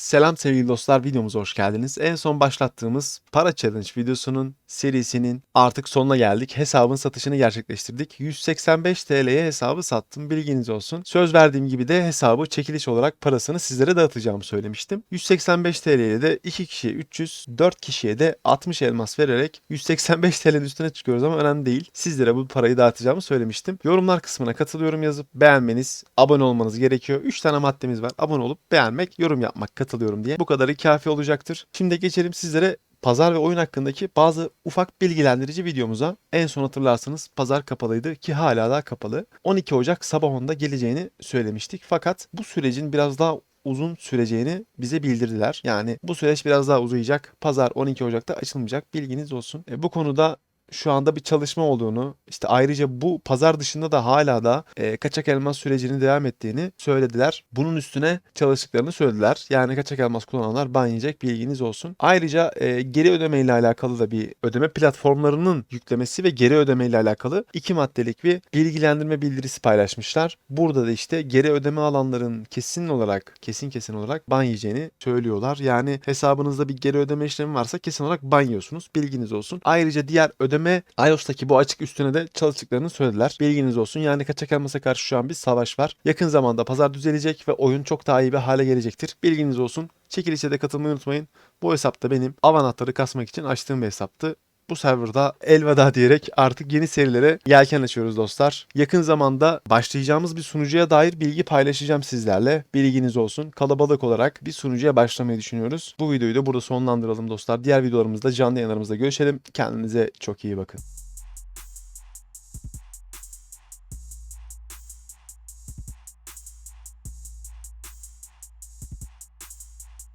Selam sevgili dostlar videomuza hoş geldiniz. En son başlattığımız para challenge videosunun serisinin artık sonuna geldik. Hesabın satışını gerçekleştirdik. 185 TL'ye hesabı sattım bilginiz olsun. Söz verdiğim gibi de hesabı çekiliş olarak parasını sizlere dağıtacağımı söylemiştim. 185 TL'ye de 2 kişiye 300, 4 kişiye de 60 elmas vererek 185 TL'nin üstüne çıkıyoruz ama önemli değil. Sizlere bu parayı dağıtacağımı söylemiştim. Yorumlar kısmına katılıyorum yazıp beğenmeniz, abone olmanız gerekiyor. 3 tane maddemiz var. Abone olup beğenmek, yorum yapmak, katılıyorum diye. Bu kadarı kafi olacaktır. Şimdi geçelim sizlere pazar ve oyun hakkındaki bazı ufak bilgilendirici videomuza. En son hatırlarsınız pazar kapalıydı ki hala da kapalı. 12 Ocak sabah 10'da geleceğini söylemiştik. Fakat bu sürecin biraz daha uzun süreceğini bize bildirdiler. Yani bu süreç biraz daha uzayacak. Pazar 12 Ocak'ta açılmayacak. Bilginiz olsun. E, bu konuda şu anda bir çalışma olduğunu, işte ayrıca bu pazar dışında da hala da e, kaçak elmas sürecinin devam ettiğini söylediler. Bunun üstüne çalıştıklarını söylediler. Yani kaçak elmas kullananlar ban bilginiz olsun. Ayrıca e, geri ödeme ile alakalı da bir ödeme platformlarının yüklemesi ve geri ödeme ile alakalı iki maddelik bir bilgilendirme bildirisi paylaşmışlar. Burada da işte geri ödeme alanların kesin olarak, kesin kesin olarak ban söylüyorlar. Yani hesabınızda bir geri ödeme işlemi varsa kesin olarak ban yiyorsunuz. Bilginiz olsun. Ayrıca diğer ödeme iOS'taki bu açık üstüne de çalıştıklarını söylediler. Bilginiz olsun. Yani kaçak elmasa karşı şu an bir savaş var. Yakın zamanda pazar düzelecek ve oyun çok daha iyi bir hale gelecektir. Bilginiz olsun. Çekilişe de katılmayı unutmayın. Bu hesap da benim av anahtarı kasmak için açtığım bir hesaptı. Bu serverda elveda diyerek artık yeni serilere yelken açıyoruz dostlar. Yakın zamanda başlayacağımız bir sunucuya dair bilgi paylaşacağım sizlerle. Bilginiz olsun. Kalabalık olarak bir sunucuya başlamayı düşünüyoruz. Bu videoyu da burada sonlandıralım dostlar. Diğer videolarımızda canlı yayınlarımızda görüşelim. Kendinize çok iyi bakın.